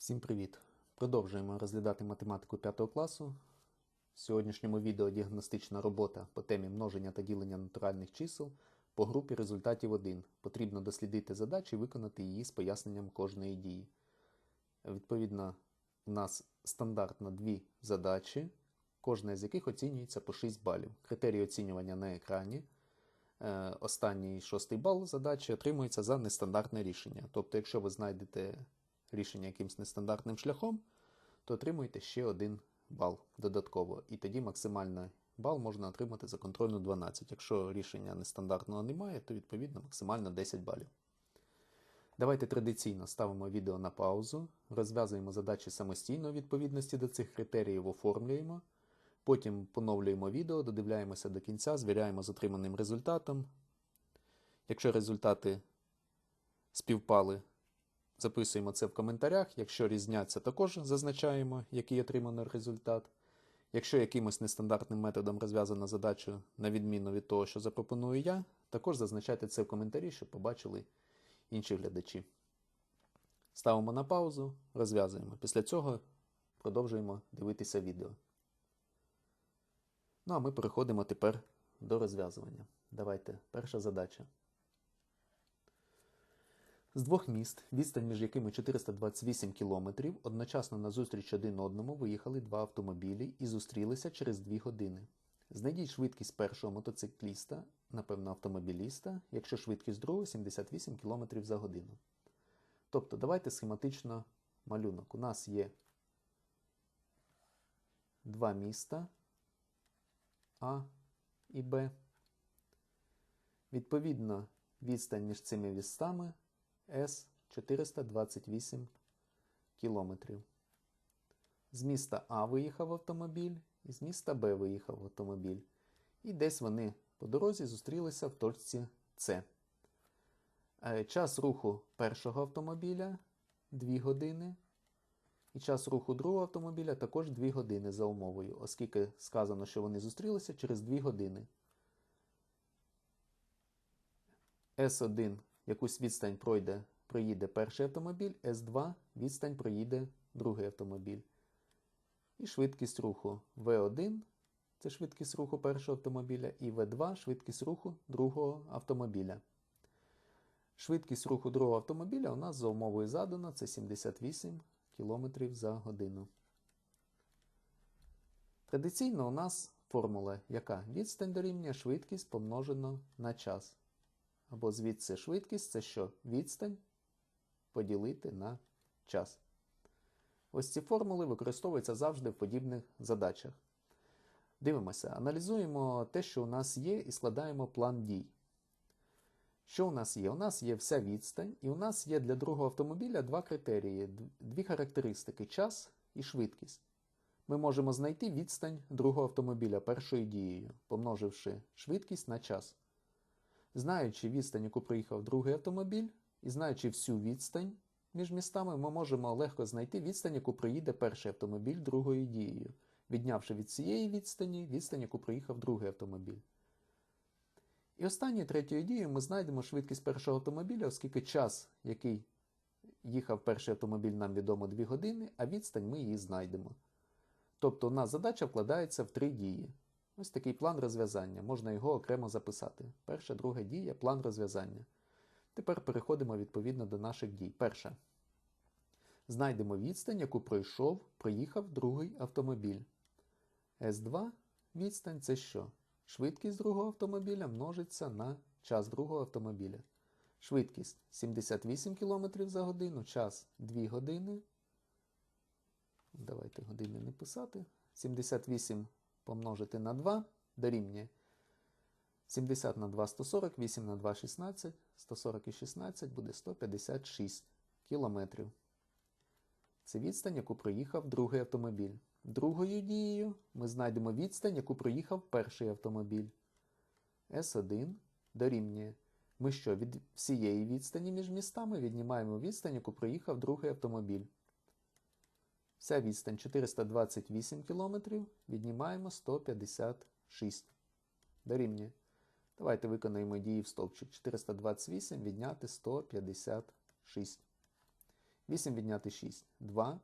Всім привіт! Продовжуємо розглядати математику 5 класу. В сьогоднішньому відео діагностична робота по темі множення та ділення натуральних чисел по групі результатів 1. Потрібно дослідити задачу і виконати її з поясненням кожної дії. Відповідно, у нас стандартно дві задачі, кожна з яких оцінюється по 6 балів. Критерії оцінювання на екрані. Е, Останній шостий бал задачі отримується за нестандартне рішення. Тобто, якщо ви знайдете рішення якимось нестандартним шляхом, то отримуєте ще один бал додатково. І тоді максимальний бал можна отримати за контрольну 12. Якщо рішення нестандартного немає, то відповідно максимально 10 балів. Давайте традиційно ставимо відео на паузу, розв'язуємо задачі самостійно у відповідності до цих критеріїв, оформлюємо. Потім поновлюємо відео, додивляємося до кінця, звіряємо з отриманим результатом. Якщо результати співпали, записуємо це в коментарях. Якщо різняться, також зазначаємо, який отриманий результат. Якщо якимось нестандартним методом розв'язана задача, на відміну від того, що запропоную я, також зазначайте це в коментарі, щоб побачили інші глядачі. Ставимо на паузу, розв'язуємо. Після цього продовжуємо дивитися відео. Ну, а ми переходимо тепер до розв'язування. Давайте, перша задача. З двох міст, відстань між якими 428 кілометрів, одночасно на зустріч один одному виїхали два автомобілі і зустрілися через 2 години. Знайдіть швидкість першого мотоцикліста, напевно, автомобіліста, якщо швидкість другого 78 км за годину. Тобто, давайте схематично малюнок. У нас є два міста А і Б. Відповідно, відстань між цими містами С 428 кілометрів. З міста А виїхав автомобіль, і з міста Б виїхав автомобіль. І десь вони по дорозі зустрілися в точці С. Час руху першого автомобіля 2 години. І час руху другого автомобіля також 2 години за умовою, оскільки сказано, що вони зустрілися через 2 години. С1 якусь відстань пройде, проїде перший автомобіль, С2 відстань проїде другий автомобіль. І швидкість руху В1 це швидкість руху першого автомобіля, і В2 швидкість руху другого автомобіля. Швидкість руху другого автомобіля у нас за умовою задано це 78 км за годину. Традиційно у нас формула, яка відстань дорівнює швидкість помножено на час. Або звідси швидкість це що? Відстань поділити на час. Ось ці формули використовуються завжди в подібних задачах. Дивимося, аналізуємо те, що у нас є, і складаємо план дій. Що у нас є? У нас є вся відстань, і у нас є для другого автомобіля два критерії, дві характеристики час і швидкість. Ми можемо знайти відстань другого автомобіля першою дією, помноживши швидкість на час. Знаючи відстань, яку проїхав другий автомобіль, і знаючи всю відстань між містами, ми можемо легко знайти відстань, яку проїде перший автомобіль другою дією, віднявши від цієї відстані відстань, яку проїхав другий автомобіль. І останньою третьою дією ми знайдемо швидкість першого автомобіля, оскільки час, який їхав перший автомобіль, нам відомо 2 години, а відстань ми її знайдемо. Тобто у нас задача вкладається в три дії. Ось такий план розв'язання. Можна його окремо записати. Перша, друга дія план розв'язання. Тепер переходимо відповідно до наших дій. Перша. Знайдемо відстань, яку пройшов, проїхав другий автомобіль. С2 відстань це що? Швидкість другого автомобіля множиться на час другого автомобіля. Швидкість 78 км за годину, час 2 години. Давайте години не писати. 78 помножити на 2 дорівнює 70 на 2 140, 8 на 2 16, 140 і 16 буде 156 кілометрів. Це відстань, яку проїхав другий автомобіль. Другою дією ми знайдемо відстань, яку проїхав перший автомобіль. С1 дорівнює. Ми що, від всієї відстані між містами віднімаємо відстань, яку проїхав другий автомобіль. Вся відстань 428 км, віднімаємо 156. Дорівнює. Давайте виконаємо дії в стовпчик. 428 відняти 156. 8 відняти 6 2.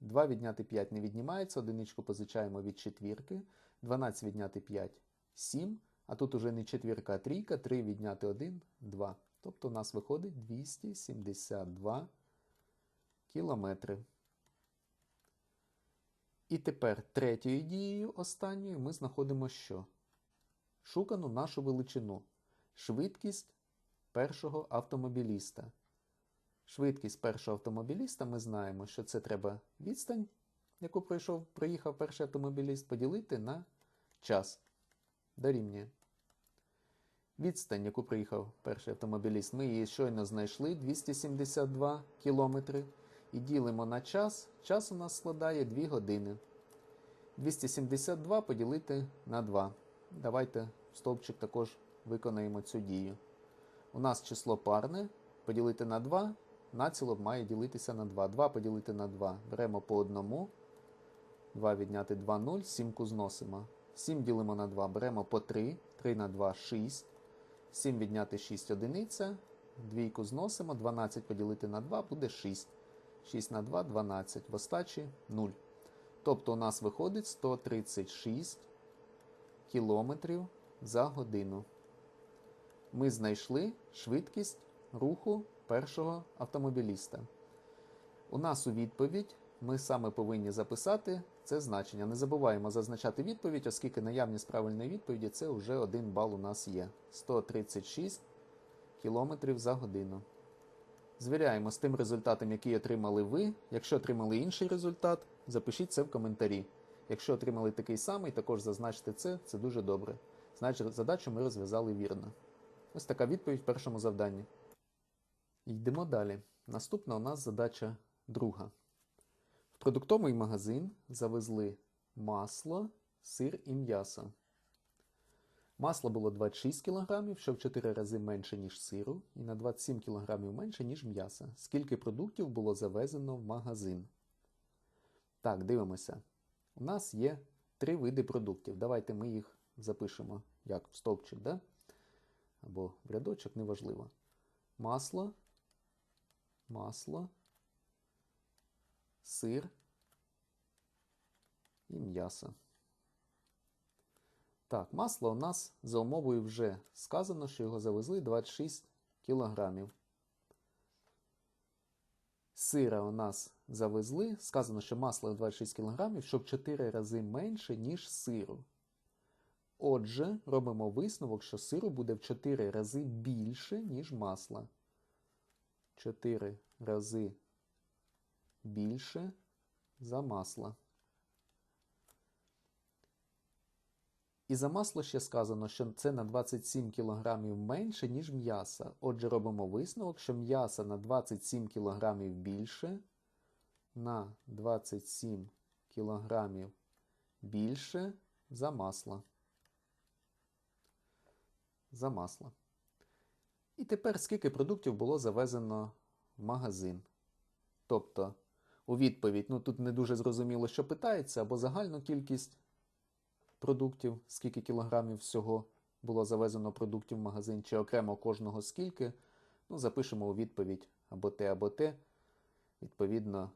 2 відняти 5 не віднімається, одиничку позичаємо від четвірки. 12 відняти 5 7. А тут уже не четвірка, а трійка. 3 відняти 1 2. Тобто у нас виходить 272 кілометри. І тепер третьою дією останньою ми знаходимо що? Шукану нашу величину. Швидкість першого автомобіліста. Швидкість першого автомобіліста ми знаємо, що це треба відстань, яку пройшов, проїхав перший автомобіліст, поділити на час. Дорівнює. Відстань, яку проїхав перший автомобіліст, ми її щойно знайшли 272 кілометри. І ділимо на час. Час у нас складає 2 години. 272 поділити на 2. Давайте стовпчик також виконаємо цю дію. У нас число парне поділити на 2. Націло має ділитися на 2. 2 поділити на 2. Беремо по одному. 2 відняти 2 0. 7 зносимо. 7 ділимо на 2. Беремо по 3. 3 на 2 6. 7 відняти 6 одиниця. Двійку зносимо. 12 поділити на 2 буде 6. 6 на 2 12. В остачі 0. Тобто у нас виходить 136 кілометрів за годину. Ми знайшли швидкість руху першого автомобіліста. У нас у відповідь ми саме повинні записати це значення. Не забуваємо зазначати відповідь, оскільки наявність правильної відповіді це вже один бал у нас є. 136 кілометрів за годину. Звіряємо з тим результатом, який отримали ви. Якщо отримали інший результат, запишіть це в коментарі. Якщо отримали такий самий, також зазначте це, це дуже добре. Значить, задачу ми розв'язали вірно. Ось така відповідь в першому завданні. Йдемо далі. Наступна у нас задача друга. В продуктовий магазин завезли масло, сир і м'ясо. Масло було 26 кг, що в 4 рази менше, ніж сиру, і на 27 кг менше, ніж м'яса. Скільки продуктів було завезено в магазин? Так, дивимося. У нас є три види продуктів. Давайте ми їх запишемо як в стовпчик, да? або в рядочок, неважливо. Масло, масло, сир і м'ясо. Так, масло у нас за умовою вже сказано, що його завезли 26 кілограмів. Сира у нас завезли. Сказано, що масло 26 кг, що в 4 рази менше, ніж сиру. Отже, робимо висновок, що сиру буде в 4 рази більше, ніж масла. 4 рази більше за масло. І за масло ще сказано, що це на 27 кг менше, ніж м'яса. Отже, робимо висновок, що м'яса на 27 кг більше, на 27 кг більше за масло. За масло. І тепер скільки продуктів було завезено в магазин. Тобто, у відповідь, ну тут не дуже зрозуміло, що питається, або загальну кількість продуктів, скільки кілограмів всього було завезено продуктів в магазин, чи окремо кожного скільки. Ну, запишемо у відповідь або те, або те, відповідно,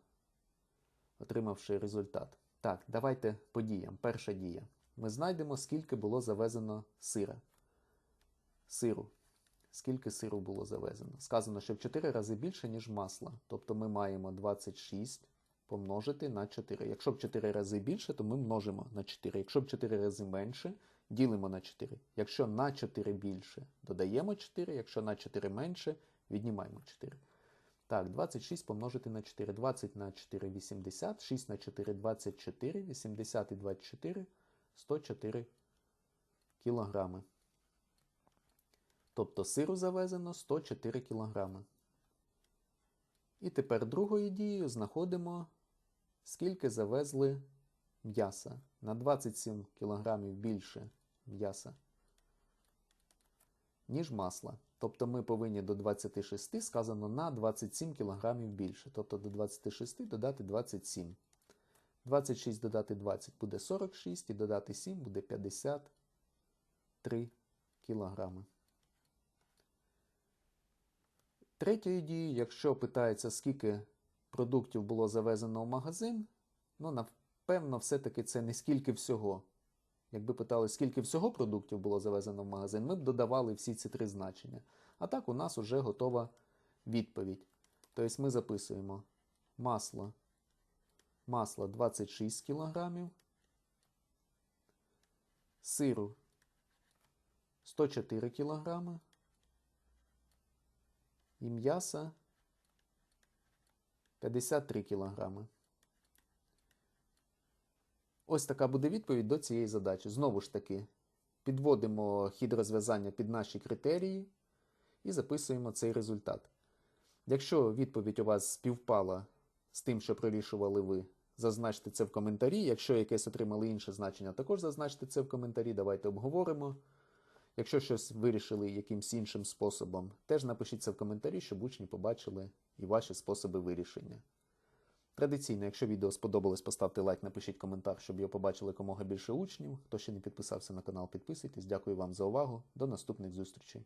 отримавши результат. Так, давайте по діям. Перша дія. Ми знайдемо, скільки було завезено сира. Сиру. Скільки сиру було завезено? Сказано, що в 4 рази більше, ніж масла. Тобто ми маємо 26 помножити на 4. Якщо в 4 рази більше, то ми множимо на 4. Якщо в 4 рази менше, ділимо на 4. Якщо на 4 більше, додаємо 4. Якщо на 4 менше, віднімаємо 4. Так, 26 помножити на 4. 20 на 4 80, 6 на 4 24, 80 і 24 104 кілограми. Тобто сиру завезено 104 кілограми. І тепер другою дією знаходимо скільки завезли м'яса. На 27 кг більше м'яса, ніж масла. Тобто ми повинні до 26 сказано на 27 кг більше. Тобто до 26 додати 27. 26 додати 20 буде 46 і додати 7 буде 53 кілограми. Третьою дією, якщо питається, скільки продуктів було завезено в магазин, ну, напевно, все-таки це не скільки всього. Якби питали, скільки всього продуктів було завезено в магазин, ми б додавали всі ці три значення. А так у нас вже готова відповідь. Тобто ми записуємо масло, масло 26 кг, сиру 104 кг і м'яса 53 кг. Ось така буде відповідь до цієї задачі. Знову ж таки, підводимо хід розв'язання під наші критерії і записуємо цей результат. Якщо відповідь у вас співпала з тим, що прорішували ви, зазначте це в коментарі. Якщо якесь отримали інше значення, також зазначте це в коментарі. Давайте обговоримо. Якщо щось вирішили якимсь іншим способом, теж напишіть це в коментарі, щоб учні побачили і ваші способи вирішення. Традиційно, якщо відео сподобалось, поставте лайк, напишіть коментар, щоб його побачили якомога більше учнів. Хто ще не підписався на канал, підписуйтесь. Дякую вам за увагу. До наступних зустрічей.